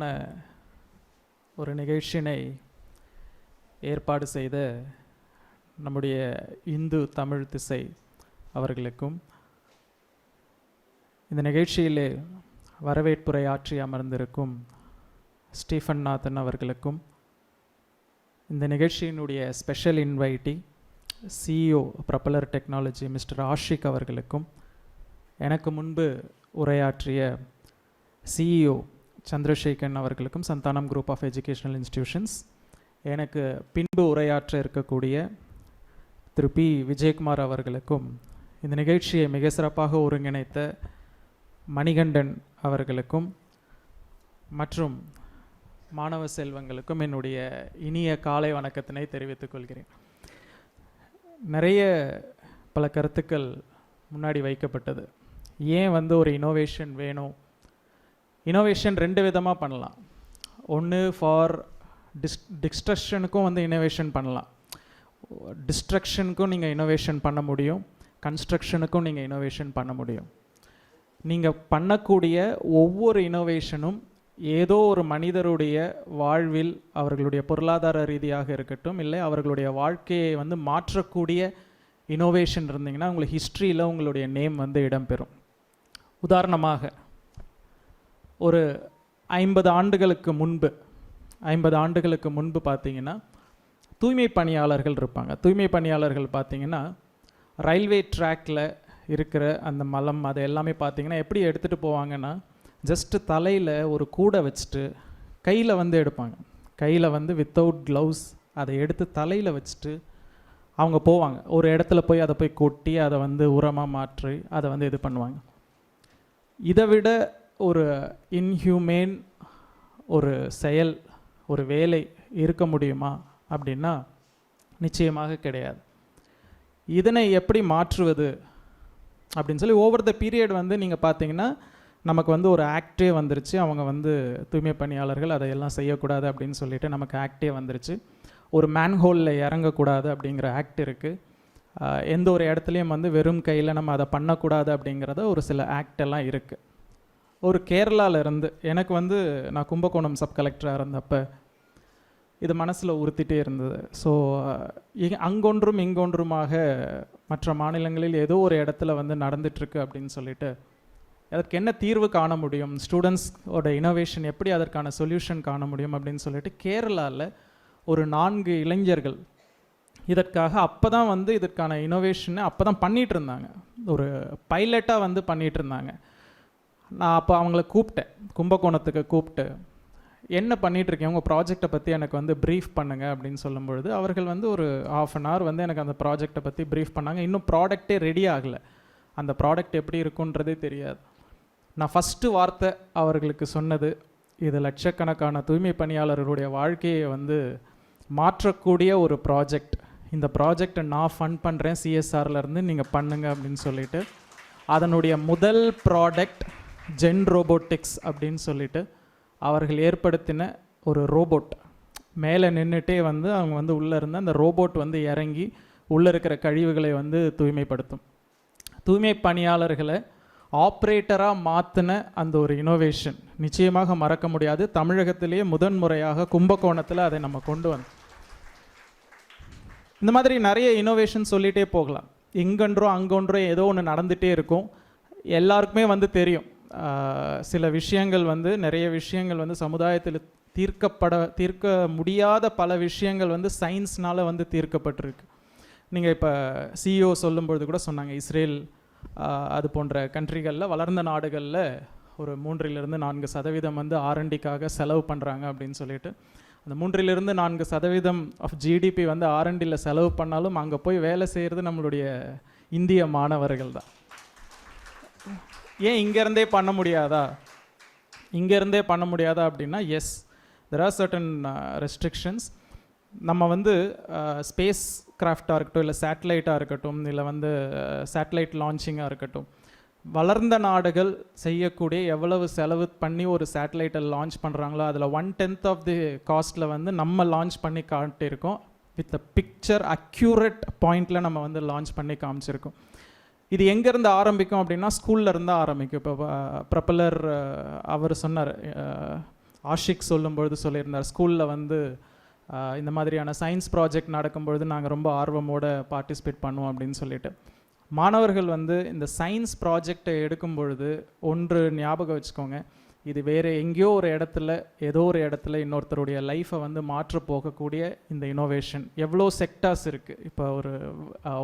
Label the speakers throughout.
Speaker 1: சிறப்பான ஒரு நிகழ்ச்சியினை ஏற்பாடு செய்த நம்முடைய இந்து தமிழ் திசை அவர்களுக்கும் இந்த நிகழ்ச்சியிலே வரவேற்புரை ஆற்றி அமர்ந்திருக்கும் ஸ்டீஃபன் நாதன் அவர்களுக்கும் இந்த நிகழ்ச்சியினுடைய special invitee CEO propeller technology mister Ashiq அவர்களுக்கும் எனக்கு முன்பு உரையாற்றிய சிஇஓ சந்திரசேகரன் அவர்களுக்கும் Santhanam group of educational institutions எனக்கு பின்பு உரையாற்ற இருக்கக்கூடிய திரு பி. விஜயகுமார் அவர்களுக்கும் இந்த நிகழ்ச்சியை மிக சிறப்பாக ஒருங்கிணைத்த மணிகண்டன் அவர்களுக்கும் மற்றும் மாணவ செல்வங்களுக்கும் என்னுடைய இனிய காலை வணக்கத்தினை தெரிவித்துக் கொள்கிறேன். நிறைய பல கருத்துக்கள் முன்னாடி வைக்கப்பட்டது. ஏன் வந்து ஒரு இனோவேஷன் வேணும்? இனோவேஷன் ரெண்டு விதமாக பண்ணலாம். ஒன்று ஃபார் டிஸ் டிஸ்ட்ரக்ஷனுக்கும் வந்து இனோவேஷன் பண்ணலாம். டிஸ்ட்ரக்ஷனுக்கும் நீங்கள் இனோவேஷன் பண்ண முடியும். கன்ஸ்ட்ரக்ஷனுக்கும் நீங்கள் இனோவேஷன் பண்ண முடியும். நீங்கள் பண்ணக்கூடிய ஒவ்வொரு இனோவேஷனும் ஏதோ ஒரு மனிதருடைய வாழ்வில் அவர்களுடைய பொருளாதார ரீதியாக இருக்கட்டும் இல்லை அவர்களுடைய வாழ்க்கையை வந்து மாற்றக்கூடிய இனோவேஷன் இருந்தீங்கன்னா உங்களுக்கு ஹிஸ்ட்ரியில் உங்களுடைய நேம் வந்து இடம்பெறும். உதாரணமாக ஒரு ஐம்பது ஆண்டுகளுக்கு முன்பு ஐம்பது ஆண்டுகளுக்கு முன்பு பார்த்தீங்கன்னா தூய்மை பணியாளர்கள் இருப்பாங்க. தூய்மை பணியாளர்கள் பார்த்தீங்கன்னா ரயில்வே ட்ராக்கில் இருக்கிற அந்த மலம் அதை எல்லாமே பார்த்தீங்கன்னா எப்படி எடுத்துகிட்டு போவாங்கன்னா ஜஸ்ட்டு தலையில் ஒரு கூடை வச்சுட்டு கையில் வந்து எடுப்பாங்க. கையில் வந்து வித்தவுட் க்ளவுஸ் அதை எடுத்து தலையில் வச்சுட்டு அவங்க போவாங்க. ஒரு இடத்துல போய் அதை போய் கொட்டி அதை வந்து உரமாக மாற்றி அதை வந்து இது பண்ணுவாங்க. இதை விட ஒரு இன்ஹியூமேன் ஒரு செயல் ஒரு வேலை இருக்க முடியுமா அப்படின்னா நிச்சயமாக கிடையாது. இதனை எப்படி மாற்றுவது அப்படின்னு சொல்லி ஓவர் த பீரியட் வந்து நீங்கள் பார்த்தீங்கன்னா நமக்கு வந்து ஒரு ஆக்டே வந்துருச்சு. அவங்க வந்து தூய்மை பணியாளர்கள் அதையெல்லாம் செய்யக்கூடாது அப்படின்னு சொல்லிட்டு நமக்கு ஆக்டே வந்துருச்சு. ஒரு மேன்ஹோலில் இறங்கக்கூடாது அப்படிங்கிற ஆக்ட் இருக்குது எந்த ஒரு இடத்துலையும் வந்து வெறும் கையில் நம்ம அதை பண்ணக்கூடாது அப்படிங்கிறத ஒரு சில ஆக்ட் எல்லாம் இருக்குது ஒரு கேரளாவில் இருந்து எனக்கு வந்து நான் கும்பகோணம் சப் கலெக்டராக இருந்தப்போ இது மனசில் உறுத்திட்டே இருந்தது. ஸோ அங்கொன்றும் இங்கொன்றுமாக மற்ற மாநிலங்களில் ஏதோ ஒரு இடத்துல வந்து நடந்துட்டுருக்கு அப்படின்னு சொல்லிட்டு அதற்கு என்ன தீர்வு காண முடியும்? ஸ்டூடெண்ட்ஸோட இனோவேஷன் எப்படி அதற்கான சொல்யூஷன் காண முடியும் அப்படின்னு சொல்லிட்டு கேரளாவில் ஒரு நான்கு இளைஞர்கள் இதற்காக அப்போ தான் வந்து இதற்கான இனோவேஷனை அப்போ தான் பண்ணிகிட்டு இருந்தாங்க ஒரு பைலட்டாக வந்து பண்ணிகிட்டு இருந்தாங்க நான் அப்போ அவங்கள கூப்பிட்டேன். கும்பகோணத்துக்கு கூப்பிட்டு என்ன பண்ணிகிட்ருக்கேன் உங்கள் ப்ராஜெக்டை பற்றி எனக்கு வந்து ப்ரீஃப் பண்ணுங்க அப்படின்னு சொல்லும்பொழுது அவர்கள் வந்து ஒரு ஆஃப் அன் ஹவர் வந்து எனக்கு அந்த ப்ராஜெக்டை பற்றி ப்ரீஃப் பண்ணாங்க. இன்னும் ப்ராடக்ட்டே ரெடி ஆகலை. அந்த ப்ராடக்ட் எப்படி இருக்குன்றதே தெரியாது. நான் ஃபஸ்ட்டு வார்த்தை அவர்களுக்கு சொன்னது இது லட்சக்கணக்கான தூய்மை பணியாளர்களுடைய வாழ்க்கையை வந்து மாற்றக்கூடிய ஒரு ப்ராஜெக்ட் இந்த ப்ராஜெக்டை நான் ஃபண்ட் பண்ணுறேன் சிஎஸ்ஆர்லேருந்து நீங்கள் பண்ணுங்க அப்படின்னு சொல்லிட்டு அதனுடைய முதல் ப்ராடக்ட் ஜென் ரோபோட்டிக்ஸ் அப்படின்னு சொல்லிட்டு அவர்கள் ஏற்படுத்தின ஒரு ரோபோட் மேலே நின்றுட்டே வந்து அவங்க வந்து உள்ளே இருந்து அந்த ரோபோட் வந்து இறங்கி உள்ளே இருக்கிற கழிவுகளை வந்து தூய்மைப்படுத்தும். தூய்மை பணியாளர்களை ஆப்ரேட்டராக மாற்றின அந்த ஒரு இனோவேஷன் நிச்சயமாக மறக்க முடியாது. தமிழகத்திலேயே முதன்முறையாக கும்பகோணத்தில் அதை நம்ம கொண்டு வந்தோம். இந்த மாதிரி நிறைய இனோவேஷன் சொல்லிகிட்டே போகலாம். இங்கொன்றோ அங்கொன்றோ ஏதோ ஒன்று நடந்துகிட்டே இருக்கும். எல்லாருக்குமே வந்து தெரியும். சில விஷயங்கள் வந்து நிறைய விஷயங்கள் வந்து சமுதாயத்தில் தீர்க்கப்பட தீர்க்க முடியாத பல விஷயங்கள் வந்து சயின்ஸ்னால் வந்து தீர்க்கப்பட்டிருக்கு. நீங்கள் இப்போ சிஇஓ சொல்லும்பொழுது கூட சொன்னாங்க இஸ்ரேல் அது போன்ற கண்ட்ரிகளில் வளர்ந்த நாடுகளில் ஒரு மூன்றிலிருந்து நான்கு சதவீதம் வந்து ஆர்என்டிக்காக செலவு பண்ணுறாங்க அப்படின்னு சொல்லிட்டு. அந்த மூன்றிலிருந்து நான்கு சதவீதம் ஆஃப் ஜிடிபி வந்து ஆர்என்டியில் செலவு பண்ணாலும் அங்கே போய் வேலை செய்கிறது நம்மளுடைய இந்திய மாணவர்கள் தான் ஏன் இங்கேருந்தே பண்ண முடியாதா? இங்கேருந்தே பண்ண முடியாதா அப்படின்னா yes there are certain restrictions நம்ம வந்து uh, ஸ்பேஸ் கிராஃப்டாக இருக்கட்டும் இல்லை சேட்டலைட்டாக இருக்கட்டும் இல்லை வந்து uh, சேட்டலைட் லான்ச்சிங்காக இருக்கட்டும் வளர்ந்த நாடுகள் செய்யக்கூடிய எவ்வளவு செலவு பண்ணி ஒரு சேட்டலைட்டை லான்ச் பண்ணுறாங்களோ அதில் ஒன் டென்த் ஆஃப் தி காஸ்ட்டில் வந்து நம்ம லான்ச் பண்ணி காட்டியிருக்கோம். வித் அ பிக்சர் அக்யூரேட் பாயிண்டில் நம்ம வந்து லான்ச் பண்ணி காமிச்சிருக்கோம். இது எங்கேருந்து ஆரம்பிக்கும் அப்படின்னா ஸ்கூலில் இருந்து ஆரம்பிக்கும். இப்போ ப்ரப்பலர் அவர் சொன்னார் ஆஷிக் சொல்லும்பொழுது சொல்லியிருந்தார் ஸ்கூலில் வந்து இந்த மாதிரியான சயின்ஸ் ப்ராஜெக்ட் நடக்கும்பொழுது நாங்கள் ரொம்ப ஆர்வமோடு பார்ட்டிசிபேட் பண்ணுவோம் அப்படின்னு சொல்லிட்டு. மாணவர்கள் வந்து இந்த சயின்ஸ் ப்ராஜெக்டை எடுக்கும் பொழுது ஒன்று ஞாபகம் வச்சுக்கோங்க. இது வேறு எங்கேயோ ஒரு இடத்துல ஏதோ ஒரு இடத்துல இன்னொருத்தருடைய லைஃப்பை வந்து மாற்ற போகக்கூடிய இந்த இனோவேஷன் எவ்வளோ செக்டார்ஸ் இருக்குது இப்போ ஒரு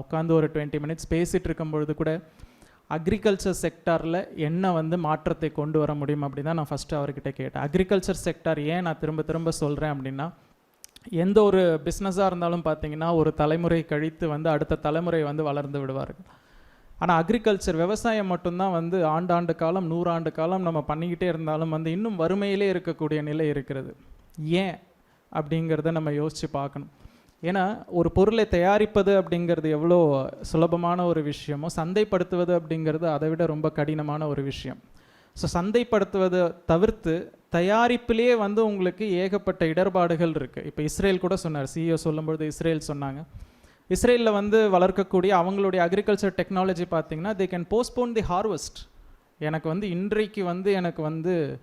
Speaker 1: உட்காந்து ஒரு டுவெண்ட்டி மினிட்ஸ் பேசிகிட்டு இருக்கும் பொழுது கூட அக்ரிகல்ச்சர் செக்டாரில் என்ன வந்து மாற்றத்தை கொண்டு வர முடியும் அப்படி தான் நான் ஃபஸ்ட்டு அவர்கிட்ட கேட்டேன். அக்ரிகல்ச்சர் செக்டார் ஏன் நான் திரும்ப திரும்ப சொல்கிறேன் அப்படின்னா எந்த ஒரு பிஸ்னஸாக இருந்தாலும் பார்த்தீங்கன்னா ஒரு தலைமுறை கழித்து வந்து அடுத்த தலைமுறை வந்து வளர்ந்து விடுவார்கள். ஆனால் அக்ரிகல்ச்சர் விவசாயம் மட்டும்தான் வந்து ஆண்டாண்டு காலம் நூறாண்டு காலம் நம்ம பண்ணிக்கிட்டே இருந்தாலும் வந்து இன்னும் வறுமையிலே இருக்கக்கூடிய நிலை இருக்கிறது. ஏன் அப்படிங்கிறத நம்ம யோசித்து பார்க்கணும். ஏன்னா ஒரு பொருளை தயாரிப்பது அப்படிங்கிறது எவ்வளோ சுலபமான ஒரு விஷயமோ சந்தைப்படுத்துவது அப்படிங்கிறது அதை விட ரொம்ப கடினமான ஒரு விஷயம். ஸோ சந்தைப்படுத்துவதை தவிர்த்து தயாரிப்பிலே வந்து உங்களுக்கு ஏகப்பட்ட இடர்பாடுகள் இருக்குது இப்போ இஸ்ரேல் கூட சொன்னார். சிஇஓ சொல்லும்பொழுது இஸ்ரேல் சொன்னாங்க. இஸ்ரேலில் வந்து வளர்க்கக்கூடிய அவங்களுடைய அக்ரிகல்ச்சர் டெக்னாலஜி பார்த்தீங்கன்னா they can postpone the harvest எனக்கு வந்து இன்றைக்கு வந்து எனக்கு வந்து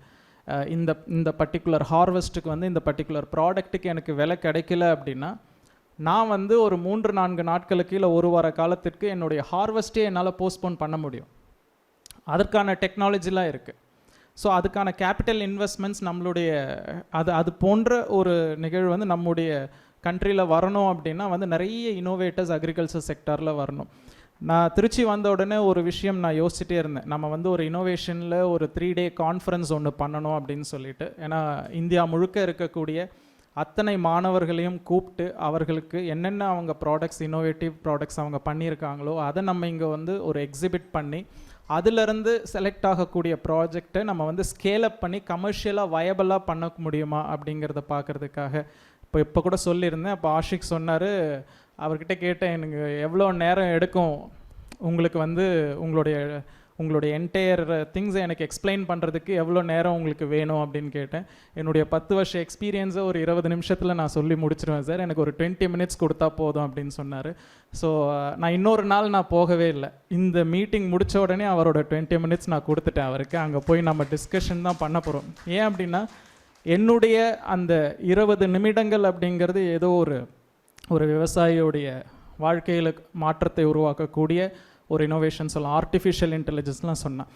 Speaker 1: இந்த இந்த பர்டிகுலர் ஹார்வெஸ்ட்டுக்கு வந்து இந்த பர்டிகுலர் ப்ராடக்ட்டுக்கு எனக்கு விலை கிடைக்கல அப்படின்னா நான் வந்து ஒரு மூன்று நான்கு நாட்களுக்கு இல்லை ஒரு வார காலத்திற்கு என்னுடைய ஹார்வெஸ்ட்டே என்னால் போஸ்ட்போன் பண்ண முடியும். அதற்கான டெக்னாலஜிலாம் இருக்குது ஸோ அதுக்கான கேபிட்டல் இன்வெஸ்ட்மெண்ட்ஸ் நம்மளுடைய அது அது போன்ற ஒரு நிகழ்வு வந்து நம்முடைய கண்ட்ரியில் வரணும் அப்படின்னா வந்து நிறைய இனோவேட்டர்ஸ் அக்ரிகல்ச்சர் செக்டாரில் வரணும். நான் திருச்சி வந்த உடனே ஒரு விஷயம் நான் யோசிச்சுட்டே இருந்தேன். நம்ம வந்து ஒரு இனோவேஷனில் ஒரு த்ரீ டே கான்ஃபரன்ஸ் ஒன்று பண்ணணும் அப்படின்னு சொல்லிட்டு. ஏன்னா இந்தியா முழுக்க இருக்கக்கூடிய அத்தனை மாணவர்களையும் கூப்பிட்டு அவர்களுக்கு என்னென்ன அவங்க ப்ராடக்ட்ஸ் இனோவேட்டிவ் ப்ராடக்ட்ஸ் அவங்க பண்ணியிருக்காங்களோ அதை நம்ம இங்கே வந்து ஒரு எக்ஸிபிட் பண்ணி அதிலிருந்து செலக்ட் ஆகக்கூடிய ப்ராஜெக்டை நம்ம வந்து ஸ்கேல் அப் பண்ணி கமர்ஷியலாக வயபிளாக பண்ண முடியுமா அப்படிங்கிறத பார்க்கறதுக்காக இப்போ இப்போ கூட சொல்லியிருந்தேன். அப்போ ஆஷிக் சொன்னார் அவர்கிட்ட கேட்டேன் எனக்கு எவ்வளோ நேரம் எடுக்கும்? உங்களுக்கு வந்து உங்களுடைய உங்களுடைய என்டையர் திங்ஸை எனக்கு எக்ஸ்பிளைன் பண்ணுறதுக்கு எவ்வளோ நேரம் உங்களுக்கு வேணும்? அப்படின்னு கேட்டேன். என்னுடைய பத்து வருஷ எக்ஸ்பீரியன்ஸை ஒரு இருபது நிமிஷத்தில் நான் சொல்லி முடிச்சிருவேன் சார். எனக்கு ஒரு டுவெண்ட்டி மினிட்ஸ் கொடுத்தா போதும் அப்படின்னு சொன்னார். ஸோ நான் இன்னொரு நாள் நான் போகவே இல்லை. இந்த மீட்டிங் முடித்த உடனே அவரோட டுவெண்ட்டி மினிட்ஸ் நான் கொடுத்துட்டேன் அவருக்கு. அங்கே போய் நம்ம டிஸ்கஷன் தான் பண்ண போகிறோம் ஏன் அப்படின்னா என்னுடைய அந்த இருபது நிமிடங்கள் அப்படிங்கிறது ஏதோ ஒரு ஒரு விவசாயியுடைய வாழ்க்கையில் மாற்றத்தை உருவாக்கக்கூடிய ஒரு இனோவேஷன் சொல்லலாம் ஆர்டிஃபிஷியல் இன்டெலிஜென்ஸ்லாம் சொன்னேன்.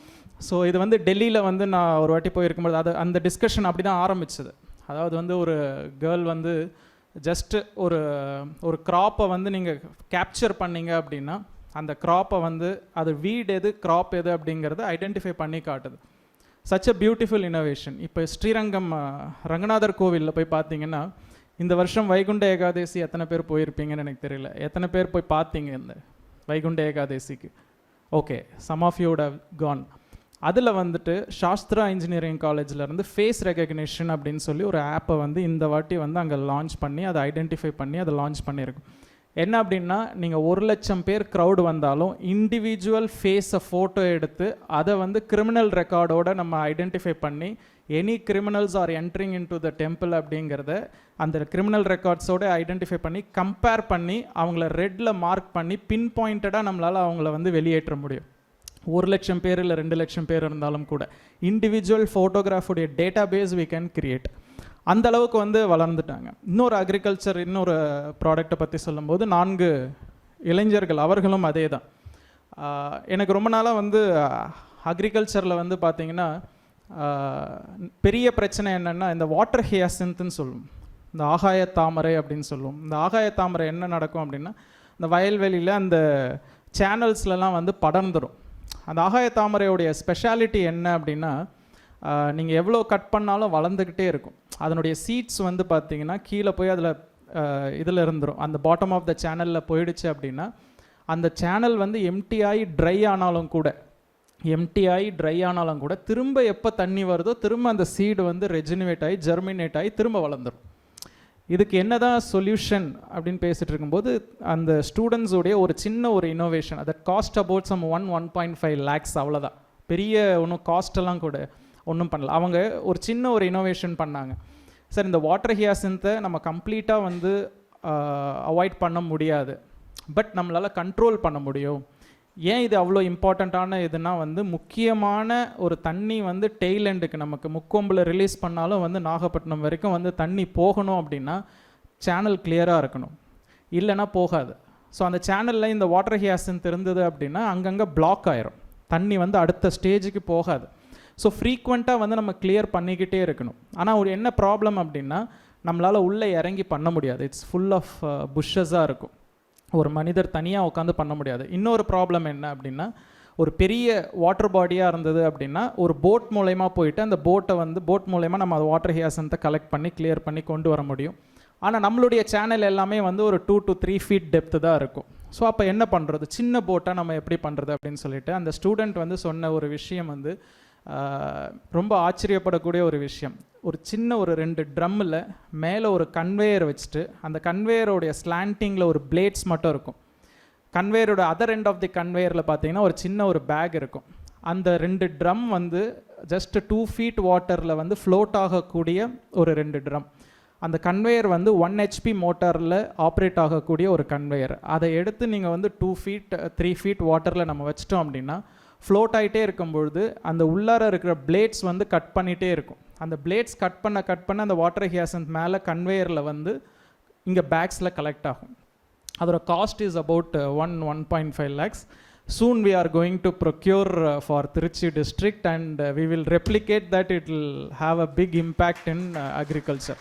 Speaker 1: ஸோ இது வந்து டெல்லியில் வந்து நான் ஒரு வாட்டி போயிருக்கும்போது அது அந்த டிஸ்கஷன் அப்படி தான் ஆரம்பிச்சது. அதாவது வந்து ஒரு கேர்ள் வந்து ஜஸ்ட்டு ஒரு ஒரு க்ராப்பை வந்து நீங்கள் கேப்சர் பண்ணீங்க அப்படின்னா அந்த க்ராப்பை வந்து அது வீடு எது க்ராப் எது அப்படிங்கிறத ஐடென்டிஃபை பண்ணி காட்டுது. சச் அ பியூட்டிஃபுல் இனோவேஷன் இப்போ ஸ்ரீரங்கம் ரங்கநாதர் கோவிலில் போய் பார்த்தீங்கன்னா இந்த வருஷம் வைகுண்ட ஏகாதசி எத்தனை பேர் போயிருப்பீங்கன்னு எனக்கு தெரியல. எத்தனை பேர் போய் பார்த்தீங்க இந்த Vaikunta ஏகாதசிக்கு? Okay some of you'd have gone அதில் வந்துட்டு சாஸ்திரா இன்ஜினியரிங் காலேஜிலேருந்து ஃபேஸ் ரெகக்னிஷன் அப்படின்னு சொல்லி ஒரு ஆப்பை வந்து இந்த வாட்டி வந்து அங்கே லான்ச் பண்ணி அதை ஐடென்டிஃபை பண்ணி அதை லான்ச் பண்ணியிருக்கும் என்ன அப்படின்னா நீங்கள் ஒரு லட்சம் பேர் க்ரௌடு வந்தாலும் இண்டிவிஜுவல் ஃபேஸை ஃபோட்டோ எடுத்து அதை வந்து கிரிமினல் ரெக்கார்டோட நம்ம ஐடென்டிஃபை பண்ணி any criminals are entering into the temple அப்படிங்கிறத அந்த கிரிமினல் ரெக்கார்ட்ஸோட ஐடென்டிஃபை பண்ணி கம்பேர் பண்ணி அவங்கள ரெட்டில் மார்க் பண்ணி பின் பாயிண்டடாக நம்மளால் அவங்கள வந்து வெளியேற்ற முடியும். ஒரு லட்சம் பேர் இல்லை ரெண்டு லட்சம் பேர் இருந்தாலும் கூட இண்டிவிஜுவல் ஃபோட்டோகிராஃபுடைய database we can create அந்த அளவுக்கு வந்து வளர்ந்துட்டாங்க. இன்னொரு அக்ரிகல்ச்சர் இன்னொரு ப்ராடக்ட்டை பற்றி சொல்லும்போது நான்கு இளைஞர்கள் அவர்களும் அதே தான் எனக்கு ரொம்ப நாளாக வந்து அக்ரிகல்ச்சரில் வந்து பார்த்தீங்கன்னா பெரிய பிரச்சனை என்னென்னா இந்த வாட்டர் ஹியாசின்த்துன்னு சொல்லும். இந்த ஆகாய தாமரை அப்படின்னு சொல்லுவோம் இந்த ஆகாய தாமரை என்ன நடக்கும் அப்படின்னா இந்த வயல்வெளியில் அந்த சேனல்ஸ்லலாம் வந்து படர்ந்துடும் அந்த ஆகாய தாமரையுடைய ஸ்பெஷாலிட்டி என்ன அப்படின்னா நீங்கள் எவ்வளோ கட் பண்ணாலும் வளர்ந்துக்கிட்டே இருக்கும். அதனுடைய சீட்ஸ் வந்து பார்த்தீங்கன்னா கீழே போய் அதில் இதில் இருந்துடும் அந்த பாட்டம் ஆஃப் த சேனலில் போயிடுச்சு அப்படின்னா அந்த சேனல் வந்து எம்டி ஆகி ட்ரை ஆனாலும் கூட எம்டி ஆகி ட்ரை ஆனாலும் கூட திரும்ப எப்போ தண்ணி வருதோ திரும்ப அந்த சீடு வந்து ரெஜினுவேட் ஆகி ஜெர்மினேட் ஆகி திரும்ப வளர்ந்துடும் இதுக்கு என்ன தான் சொல்யூஷன் அப்படின்னு பேசிகிட்டு இருக்கும்போது அந்த ஸ்டூடெண்ட்ஸுடைய ஒரு சின்ன ஒரு இனோவேஷன் அதை cost about some one one point five lakhs அவ்வளோதான் பெரிய ஒன்றும் காஸ்டெல்லாம் கூட ஒன்றும் பண்ணல. அவங்க ஒரு சின்ன ஒரு இனோவேஷன் பண்ணாங்க. சார் இந்த வாட்டர் ஹியாசின்த்தை நம்ம கம்ப்ளீட்டாக வந்து அவாய்ட் பண்ண முடியாது. பட் நம்மளால் கண்ட்ரோல் பண்ண முடியும். ஏன் இது அவ்வளோ இம்பார்ட்டண்ட்டான இதுனா வந்து முக்கியமான ஒரு தண்ணி வந்து டெய்ல் எண்டுக்கு நமக்கு முக்கொம்பில் ரிலீஸ் பண்ணாலும் வந்து நாகப்பட்டினம் வரைக்கும் வந்து தண்ணி போகணும் அப்படின்னா சேனல் கிளியராக இருக்கணும். இல்லைன்னா போகாது. ஸோ அந்த சேனலில் இந்த வாட்டர் ஹியாசின் இருந்தது அப்படின்னா அங்கங்கே பிளாக் ஆயிரும். தண்ணி வந்து அடுத்த ஸ்டேஜுக்கு போகாது. ஸோ ஃப்ரீக்வெண்ட்டாக வந்து நம்ம கிளியர் பண்ணிக்கிட்டே இருக்கணும். ஆனால் ஒரு என்ன ப்ராப்ளம் அப்படின்னா நம்மளால் உள்ளே இறங்கி பண்ண முடியாது. இட்ஸ் ஃபுல் ஆஃப் புஷ்ஷஸாக இருக்கும். ஒரு மனிதர் தனியாக உட்காந்து பண்ண முடியாது. இன்னொரு ப்ராப்ளம் என்ன அப்படின்னா ஒரு பெரிய வாட்டர் பாடியாக இருந்தது அப்படின்னா ஒரு போட் மூலயமா போயிட்டு அந்த போட்டை வந்து போட் மூலயமா நம்ம அது வாட்டர் ஹியாசனத்தை கலெக்ட் பண்ணி கிளியர் பண்ணி கொண்டு வர முடியும். ஆனால் நம்மளுடைய சேனல் எல்லாமே வந்து ஒரு two to three feet depth தான் இருக்கும். ஸோ அப்போ என்ன பண்ணுறது சின்ன போட்டாக நம்ம எப்படி பண்ணுறது அப்படின்னு சொல்லிட்டு அந்த ஸ்டூடெண்ட் வந்து சொன்ன ஒரு விஷயம் வந்து ரொம்ப ஆச்சரியப்படக்கூடிய ஒரு விஷயம். ஒரு சின்ன ஒரு ரெண்டு ட்ரம்மில் மேலே ஒரு கன்வேயர் வச்சுட்டு அந்த கன்வேயரோடைய ஸ்லாண்டிங்கில் ஒரு பிளேட்ஸ் மட்டும் இருக்கும். கன்வேயரோட அதர் எண்ட் ஆஃப் தி கன்வேயரில் பார்த்தீங்கன்னா ஒரு சின்ன ஒரு பேக் இருக்கும். அந்த ரெண்டு ட்ரம் வந்து ஜஸ்ட் டூ ஃபீட் வாட்டரில் வந்து ஃப்ளோட் ஆகக்கூடிய ஒரு ரெண்டு ட்ரம் அந்த கன்வேயர் வந்து ஒன் ஹெச்பி மோட்டாரில் ஆப்ரேட் ஆகக்கூடிய ஒரு கன்வேயர் அதை எடுத்து நீங்கள் வந்து டூ ஃபீட் த்ரீ ஃபீட் வாட்டரில் நம்ம வச்சிட்டோம் அப்படின்னா ஃப்ளோட் ஆகிட்டே இருக்கும்பொழுது அந்த உள்ளார இருக்கிற பிளேட்ஸ் வந்து கட் பண்ணிகிட்டே இருக்கும். அந்த பிளேட்ஸ் கட் பண்ண கட் பண்ண அந்த வாட்டர் ஹியாசன்த் மேலே கன்வேயரில் வந்து இங்கே பேக்ஸில் கலெக்ட் ஆகும். அதோட cost is about one one point five lakhs soon we are going to procure for Trichy district and we will replicate that it will have a big impact in agriculture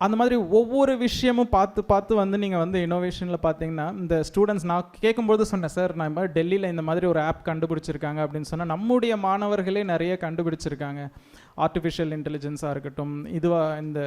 Speaker 1: அந்த மாதிரி ஒவ்வொரு விஷயமும் பார்த்து பார்த்து வந்து நீங்கள் வந்து இனோவேஷனில் பார்த்தீங்கன்னா இந்த ஸ்டூடெண்ட்ஸ் நான் கேட்கும்போது சொன்னேன் சார் நான் டெல்லியில் இந்த மாதிரி ஒரு ஆப் கண்டுபிடிச்சிருக்காங்க அப்படின்னு சொன்னால் நம்முடைய மாணவர்களே நிறைய கண்டுபிடிச்சிருக்காங்க. ஆர்டிஃபிஷியல் இன்டெலிஜென்ஸாக இருக்கட்டும் இதுவாக இந்த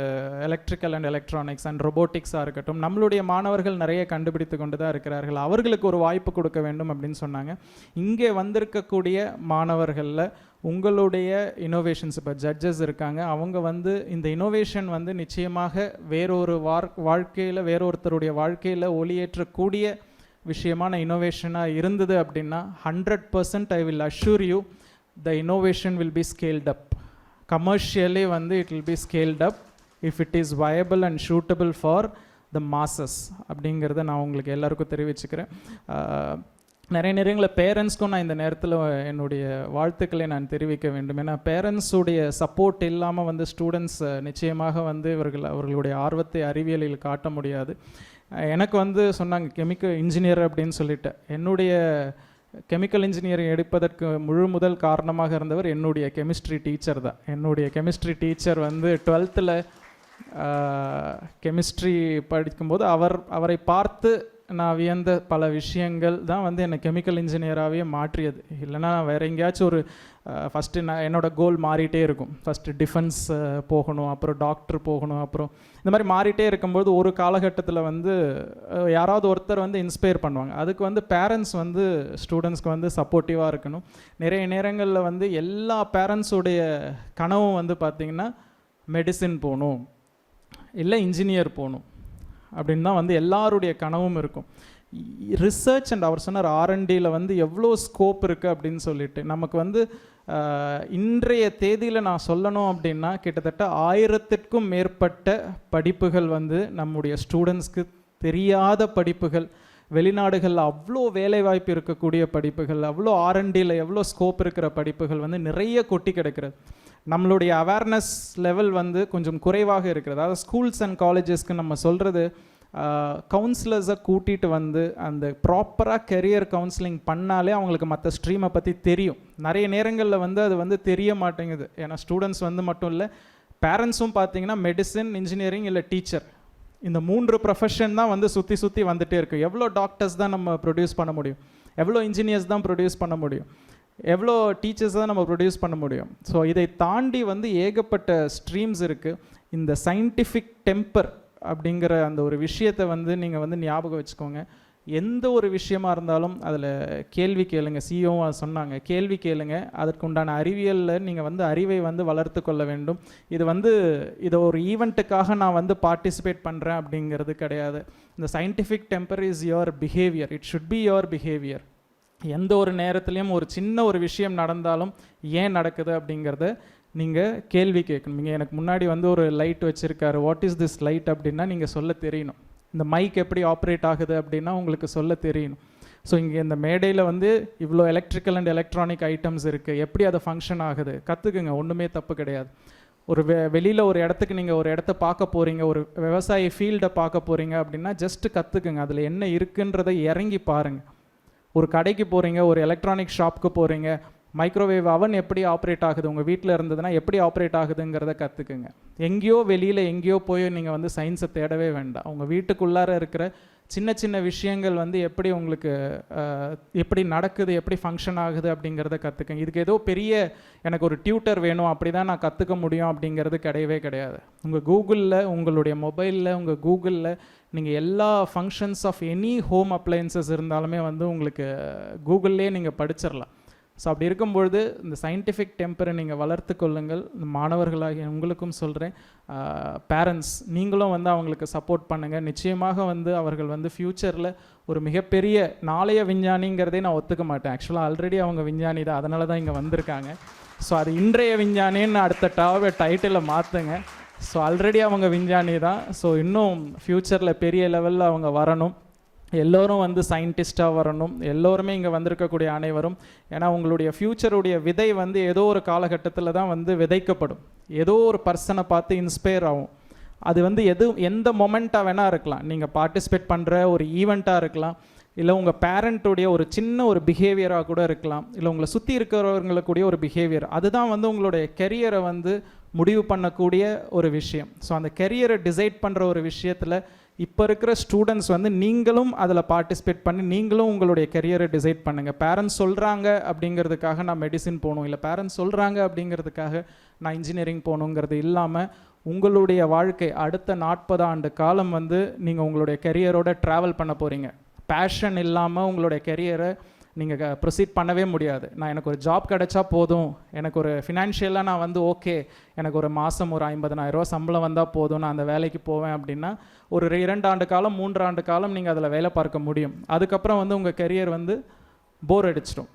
Speaker 1: எலக்ட்ரிக்கல் அண்ட் எலக்ட்ரானிக்ஸ் அண்ட் ரொபோட்டிக்ஸாக இருக்கட்டும் நம்மளுடைய மாணவர்கள் நிறைய கண்டுபிடித்து கொண்டு தான் இருக்கிறார்கள். அவர்களுக்கு ஒரு வாய்ப்பு கொடுக்க வேண்டும் அப்படின்னு சொன்னாங்க. இங்கே வந்திருக்கக்கூடிய மாணவர்களில் உங்களுடைய இனோவேஷன்ஸ் இப்போ ஜட்ஜஸ் இருக்காங்க. அவங்க வந்து இந்த இனோவேஷன் வந்து நிச்சயமாக வேறொரு வார் வாழ்க்கையில் வேறொருத்தருடைய வாழ்க்கையில் ஒளியேற்றக்கூடிய விஷயமான இனோவேஷனாக இருந்தது அப்படின்னா hundred percent I will assure you the innovation will be scaled up commercially வந்து it will be scaled up if it is viable and suitable for the masses அப்படிங்கிறத நான் உங்களுக்கு எல்லாருக்கும் தெரிவிச்சுக்கிறேன். நிறைய நேரங்களில் பேரண்ட்ஸ்க்கும் நான் இந்த நேரத்தில் என்னுடைய வாழ்த்துக்களை நான் தெரிவிக்க வேண்டும். ஏன்னா பேரண்ட்ஸுடைய சப்போர்ட் இல்லாமல் வந்து ஸ்டூடெண்ட்ஸ் நிச்சயமாக வந்து இவர்கள் அவர்களுடைய ஆர்வத்தை அறிவியலில் காட்ட முடியாது. எனக்கு வந்து சொன்னாங்க கெமிக்கல் இன்ஜினியர் அப்படின்னு சொல்லிட்டு. என்னுடைய கெமிக்கல் இன்ஜினியரிங் எடுப்பதற்கு முழு முதல் காரணமாக இருந்தவர் என்னுடைய கெமிஸ்ட்ரி டீச்சர் தான். என்னுடைய கெமிஸ்ட்ரி டீச்சர் வந்து டுவெல்த்தில் கெமிஸ்ட்ரி படிக்கும்போது அவர் அவரை பார்த்து நான் வியந்த பல விஷயங்கள் தான் வந்து என்னை கெமிக்கல் இன்ஜினியராகவே மாற்றியது. இல்லைன்னா வேறு எங்கேயாச்சும் ஒரு ஃபஸ்ட்டு நான் என்னோட கோல் மாறிட்டே இருக்கும். ஃபஸ்ட்டு டிஃபென்ஸ் போகணும் அப்புறம் டாக்டர் போகணும் அப்புறம் இந்த மாதிரி மாறிட்டே இருக்கும்போது ஒரு காலகட்டத்தில் வந்து யாராவது ஒருத்தர் வந்து இன்ஸ்பயர் பண்ணுவாங்க. அதுக்கு வந்து பேரண்ட்ஸ் வந்து ஸ்டூடெண்ட்ஸ்க்கு வந்து சப்போர்ட்டிவாக இருக்கணும். நிறைய நேரங்களில் வந்து எல்லா பேரண்ட்ஸுடைய கனவும் வந்து பார்த்திங்கன்னா மெடிசின் போகணும். இல்லை இன்ஜினியர் போகணும். அப்படின்னு தான் வந்து எல்லாருடைய கனவும் இருக்கும். ரிசர்ச் அண்ட் அவர் சொன்னார் ஆர்என்டியில் வந்து எவ்வளோ ஸ்கோப் இருக்குது அப்படின்னு சொல்லிட்டு. நமக்கு வந்து இன்றைய தேதியில் நான் சொல்லணும் அப்படின்னா கிட்டத்தட்ட ஆயிரத்திற்கும் மேற்பட்ட படிப்புகள் வந்து நம்முடைய ஸ்டூடெண்ட்ஸ்க்கு தெரியாத படிப்புகள் வெளிநாடுகளில் அவ்வளோ வேலைவாய்ப்பு இருக்கக்கூடிய படிப்புகள் அவ்வளோ ஆர்என்டியில் எவ்வளோ ஸ்கோப் இருக்கிற படிப்புகள் வந்து நிறைய கொட்டி கிடக்கிறது. நம்மளுடைய அவேர்னஸ் லெவல் வந்து கொஞ்சம் குறைவாக இருக்கிறது. அதாவது ஸ்கூல்ஸ் அண்ட் காலேஜஸ்க்கு நம்ம சொல்கிறது கவுன்சிலர்ஸை கூட்டிகிட்டு வந்து அந்த ப்ராப்பராக கெரியர் கவுன்சிலிங் பண்ணாலே அவங்களுக்கு மற்ற ஸ்ட்ரீமை பற்றி தெரியும். நிறைய நேரங்களில் வந்து அது வந்து தெரிய மாட்டேங்குது. ஏன்னா ஸ்டூடெண்ட்ஸ் வந்து மட்டும் இல்லை பேரண்ட்ஸும் பார்த்தீங்கன்னா மெடிசன் இன்ஜினியரிங் இல்லை டீச்சர் இந்த மூன்று ப்ரொஃபஷன் தான் வந்து சுற்றி சுற்றி வந்துட்டே இருக்கு. எவ்வளோ டாக்டர்ஸ் தான் நம்ம ப்ரொடியூஸ் பண்ண முடியும்? எவ்வளோ இன்ஜினியர்ஸ் தான் ப்ரொடியூஸ் பண்ண முடியும்? எவ்வளோ டீச்சர்ஸ் தான் நம்ம ப்ரொடியூஸ் பண்ண முடியும்? ஸோ இதை தாண்டி வந்து ஏகப்பட்ட ஸ்ட்ரீம்ஸ் இருக்குது இந்த சயின்டிஃபிக் டெம்பர் அப்படிங்கிற அந்த ஒரு விஷயத்தை வந்து நீங்கள் வந்து ஞாபகம் வச்சுக்கோங்க. எந்த ஒரு விஷயமா இருந்தாலும் அதில் கேள்வி கேளுங்க. சிஓ சொன்னாங்க. கேள்வி கேளுங்க. அதற்கு உண்டான அறிவியலில் நீங்கள் வந்து அறிவை வந்து வளர்த்து கொள்ள வேண்டும். இது வந்து இதை ஒரு ஈவெண்ட்டுக்காக நான் வந்து பார்ட்டிசிபேட் பண்ணுறேன் அப்படிங்கிறது கிடையாது. இந்த scientific temper is your behaviour it should be your behaviour எந்த ஒரு நேரத்துலையும் ஒரு சின்ன ஒரு விஷயம் நடந்தாலும் ஏன் நடக்குது அப்படிங்கிறத நீங்கள் கேள்வி கேட்கணும். நீங்கள் எனக்கு முன்னாடி வந்து ஒரு லைட் வச்சுருக்காரு. வாட் இஸ் திஸ் லைட் அப்படின்னா நீங்கள் சொல்ல தெரியணும். இந்த மைக் எப்படி ஆப்ரேட் ஆகுது அப்படின்னா உங்களுக்கு சொல்ல தெரியணும் ஸோ இங்கே இந்த மேடையில் வந்து இவ்வளோ எலக்ட்ரிக்கல் அண்ட் எலக்ட்ரானிக் ஐட்டம்ஸ் இருக்குது எப்படி அது ஃபங்க்ஷன் ஆகுது? கற்றுக்குங்க ஒன்றுமே தப்பு கிடையாது. ஒரு வெ வெளியில் ஒரு இடத்துக்கு நீங்கள் ஒரு இடத்த பார்க்க போகிறீங்க ஒரு விவசாய ஃபீல்டை பார்க்க போகிறீங்க அப்படின்னா ஜஸ்ட்டு கற்றுக்குங்க அதில் என்ன இருக்குன்றதை இறங்கி பாருங்கள் ஒரு கடைக்கு போகிறீங்க ஒரு எலக்ட்ரானிக் ஷாப்புக்கு போகிறீங்க மைக்ரோவேவ் அவன் எப்படி ஆப்ரேட் ஆகுது? உங்கள் வீட்டில் இருந்ததுன்னா எப்படி ஆப்ரேட் ஆகுதுங்கிறத கற்றுக்குங்க எங்கேயோ வெளியில் எங்கேயோ போய் நீங்கள் வந்து சயின்ஸை தேடவே வேண்டாம். உங்கள் வீட்டுக்குள்ளார இருக்கிற சின்ன சின்ன விஷயங்கள் வந்து எப்படி உங்களுக்கு எப்படி நடக்குது எப்படி ஃபங்க்ஷன் ஆகுது அப்படிங்கிறத கற்றுக்குங்க இதுக்கு ஏதோ பெரிய எனக்கு ஒரு டியூட்டர் வேணும் அப்படி தான் நான் கற்றுக்க முடியும் அப்படிங்கிறது கிடையவே கிடையாது. உங்கள் கூகுளில் உங்களுடைய மொபைலில் உங்கள் கூகுளில் நீங்கள் எல்லா functions of any home appliances இருந்தாலுமே வந்து உங்களுக்கு கூகுள்லேயே நீங்கள் படிச்சிடலாம் ஸோ அப்படி இருக்கும்பொழுது இந்த சயின்டிஃபிக் டெம்பரை நீங்கள் வளர்த்து கொள்ளுங்கள். இந்த மாணவர்களாகிய உங்களுக்கும் சொல்கிறேன் பேரண்ட்ஸ் நீங்களும் வந்து அவங்களுக்கு சப்போர்ட் பண்ணுங்கள் நிச்சயமாக வந்து அவர்கள் வந்து ஃப்யூச்சரில் ஒரு மிகப்பெரிய நாளைய விஞ்ஞானிங்கிறதே நான் ஒத்துக்க மாட்டேன். ஆக்சுவலாக ஆல்ரெடி அவங்க விஞ்ஞானி தான். அதனால தான் இங்கே வந்திருக்காங்க. ஸோ அது இன்றைய விஞ்ஞானின்னு அடுத்த டாவை டைட்டிலை மாற்றுங்க ஸோ ஆல்ரெடி அவங்க விஞ்ஞானி தான். ஸோ இன்னும் ஃப்யூச்சரில் பெரிய லெவலில் அவங்க வரணும். எல்லோரும் வந்து சயின்டிஸ்டாக வரணும். எல்லோருமே இங்கே வந்திருக்கக்கூடிய அனைவரும். ஏன்னா உங்களுடைய ஃப்யூச்சருடைய விதை வந்து ஏதோ ஒரு காலகட்டத்தில் தான் வந்து விதைக்கப்படும். ஏதோ ஒரு பர்சனை பார்த்து இன்ஸ்பயர் ஆகும். அது வந்து எது எந்த மொமெண்ட்டாக வேணால் இருக்கலாம். நீங்கள் பார்ட்டிசிபேட் பண்ணுற ஒரு ஈவெண்ட்டாக இருக்கலாம். இல்லை உங்கள் பேரண்ட்டுடைய ஒரு சின்ன ஒரு பிஹேவியராக கூட இருக்கலாம். இல்லை உங்களை சுற்றி இருக்கிறவங்களுக்கூடிய ஒரு பிஹேவியர் அதுதான் வந்து உங்களுடைய கெரியரை வந்து முடிவு பண்ணக்கூடிய ஒரு விஷயம். ஸோ அந்த கெரியரை டிசைட் பண்ணுற ஒரு விஷயத்தில் இப்போ இருக்கிற ஸ்டூடெண்ட்ஸ் வந்து நீங்களும் அதில் பார்ட்டிசிபேட் பண்ணி நீங்களும் உங்களுடைய கெரியரை டிசைட் பண்ணுங்கள் பேரண்ட்ஸ் சொல்கிறாங்க அப்படிங்கிறதுக்காக நான் மெடிசின் போகணும். இல்லை பேரண்ட்ஸ் சொல்கிறாங்க அப்படிங்கிறதுக்காக நான் இன்ஜினியரிங் போகணுங்கிறது இல்லாமல் உங்களுடைய வாழ்க்கை அடுத்த நாற்பது ஆண்டு காலம் வந்து நீங்கள் உங்களுடைய கெரியரோட ட்ராவல் பண்ண போகிறீங்க பேஷன் இல்லாமல் உங்களுடைய கெரியரை நீங்கள் ப்ரொசீட் பண்ணவே முடியாது. நான் எனக்கு ஒரு ஜாப் கிடைச்சா போதும். எனக்கு ஒரு ஃபினான்ஷியலாக நான் வந்து ஓகே எனக்கு ஒரு மாதம் ஒரு ஐம்பதனாயிரரூவா சம்பளம் வந்தால் போதும். நான் அந்த வேலைக்கு போவேன் அப்படின்னா ஒரு இரண்டு ஆண்டு காலம் மூன்று ஆண்டு காலம் நீங்கள் அதில் வேலை பார்க்க முடியும். அதுக்கப்புறம் வந்து உங்கள் கெரியர் வந்து போர் அடிச்சிடும்.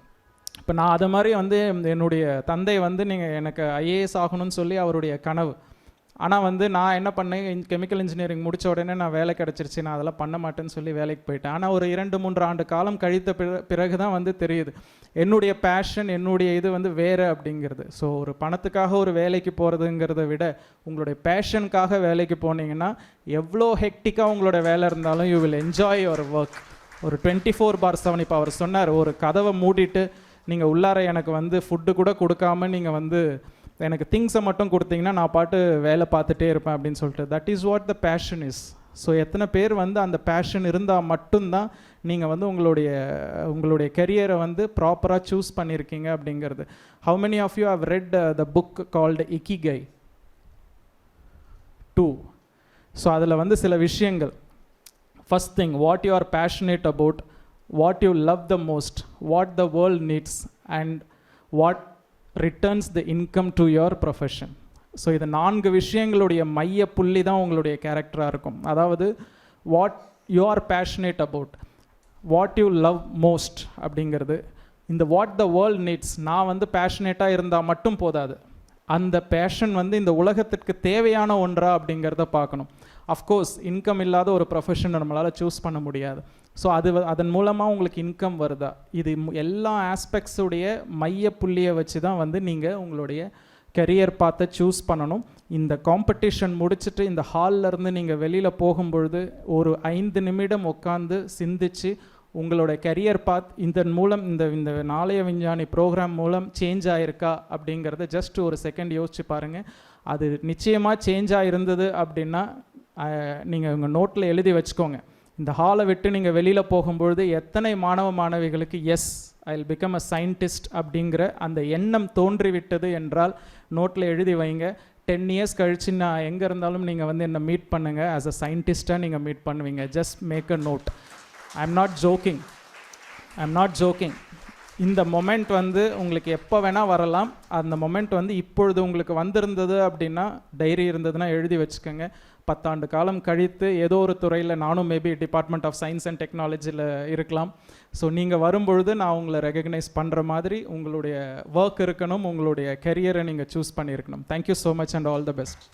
Speaker 1: இப்போ நான் அது மாதிரி வந்து என்னுடைய தந்தை வந்து நீங்கள் எனக்கு ஐஏஎஸ் ஆகணும்னு சொல்லி அவருடைய கனவு. ஆனால் வந்து நான் என்ன பண்ணேன் கெமிக்கல் இன்ஜினியரிங் முடித்த உடனே நான் வேலை கிடச்சிருச்சு. நான் அதெல்லாம் பண்ண மாட்டேன்னு சொல்லி வேலைக்கு போயிட்டேன். ஆனால் ஒரு இரண்டு மூன்று ஆண்டு காலம் கழித்த பிற பிறகு தான் வந்து தெரியுது. என்னுடைய பேஷன் என்னுடைய இது வந்து வேறு அப்படிங்கிறது. ஸோ ஒரு பணத்துக்காக ஒரு வேலைக்கு போகிறதுங்கிறத விட உங்களுடைய பேஷனுக்காக வேலைக்கு போனீங்கன்னா எவ்வளோ ஹெக்டிக்காக உங்களோட வேலை இருந்தாலும் you will enjoy your work ஒரு டுவெண்ட்டி ஃபோர் பார் செவன் இப்போ அவர் சொன்னார் ஒரு கதவை மூடிட்டு நீங்கள் உள்ளார எனக்கு வந்து ஃபுட்டு கூட கொடுக்காம நீங்கள் வந்து எனக்கு திங்ஸை மட்டும் கொடுத்தீங்கன்னா நான் பாட்டு வேலை பார்த்துட்டே இருப்பேன் அப்படின்னு சொல்லிட்டு. That is what the passion is so எத்தனை பேர் வந்து அந்த பேஷன் இருந்தால் மட்டும்தான் நீங்கள் வந்து உங்களுடைய உங்களுடைய கெரியரை வந்து ப்ராப்பராக சூஸ் பண்ணியிருக்கீங்க அப்படிங்கிறது. How many of you have read the book called Ikigai too so அதில் வந்து சில விஷயங்கள். First thing what you are passionate about what you love the most what the world needs and what returns the income to your profession so இது நான்கு விஷயங்களுடைய மைய புள்ளி தான் உங்களுடைய கேரக்டராக இருக்கும். அதாவது what you are passionate about what you love most அப்படிங்கிறது இந்த வாட் த வேர்ல்ட் நீட்ஸ் நான் வந்து பேஷனேட்டாக இருந்தால் மட்டும் போதாது. அந்த பேஷன் வந்து இந்த உலகத்திற்கு தேவையான ஒன்றா அப்படிங்கிறத பார்க்கணும். அஃப்கோர்ஸ் இன்கம் இல்லாத ஒரு ப்ரொஃபஷனை நம்மளால் சூஸ் பண்ண முடியாது. ஸோ அது அதன் மூலமாக உங்களுக்கு இன்கம் வருதா? இது எல்லா ஆஸ்பெக்ட்ஸுடைய மைய புள்ளியை வச்சு தான் வந்து நீங்கள் உங்களுடைய கெரியர் பார்த்து சூஸ் பண்ணணும். இந்த காம்படிஷன் முடிச்சுட்டு இந்த ஹால்லேருந்து நீங்கள் வெளியில் போகும்பொழுது ஒரு ஐந்து நிமிடம் உட்காந்து சிந்திச்சு உங்களோட கெரியர் பாத் இதன் மூலம் இந்த இந்த நாளைய விஞ்ஞானி ப்ரோக்ராம் மூலம் சேஞ்ச் ஆகிருக்கா அப்படிங்கிறத ஜஸ்ட் ஒரு செகண்ட் யோசிச்சு பாருங்கள் அது நிச்சயமாக சேஞ்ச் ஆகிருந்தது அப்படின்னா நீங்கள் உங்கள் நோட்டில் எழுதி வச்சுக்கோங்க. இந்த ஹாலை விட்டு நீங்கள் வெளியில் போகும்பொழுது எத்தனை மாணவ மாணவிகளுக்கு yes I will become a scientist அப்படிங்கிற அந்த எண்ணம் தோன்றிவிட்டது என்றால் நோட்டில் எழுதி வைங்க. டென் இயர்ஸ் கழிச்சு நான் எங்கே இருந்தாலும் நீங்கள் வந்து என்னை மீட் பண்ணுங்கள் ஆஸ் அ சயின்டிஸ்ட்டாக நீங்கள் மீட் பண்ணுவீங்க. Just make a note I am not joking I am not joking இந்த மொமெண்ட் வந்து உங்களுக்கு எப்போ வேணால் வரலாம். அந்த மொமெண்ட் வந்து இப்பொழுது உங்களுக்கு வந்திருந்தது அப்படின்னா டைரி இருந்ததுன்னா எழுதி வச்சுக்கோங்க. பத்தாண்டு காலம் கழித்து ஏதோ ஒரு துறையில் நானும் maybe department of science and டெக்னாலஜியில் இருக்கலாம். ஸோ நீங்கள் வரும்பொழுது நான் உங்களை ரெகக்னைஸ் பண்ணுற மாதிரி உங்களுடைய ஒர்க் இருக்கணும் உங்களுடைய கெரியரை நீங்கள் சூஸ் பண்ணியிருக்கணும். Thank you so much and all the best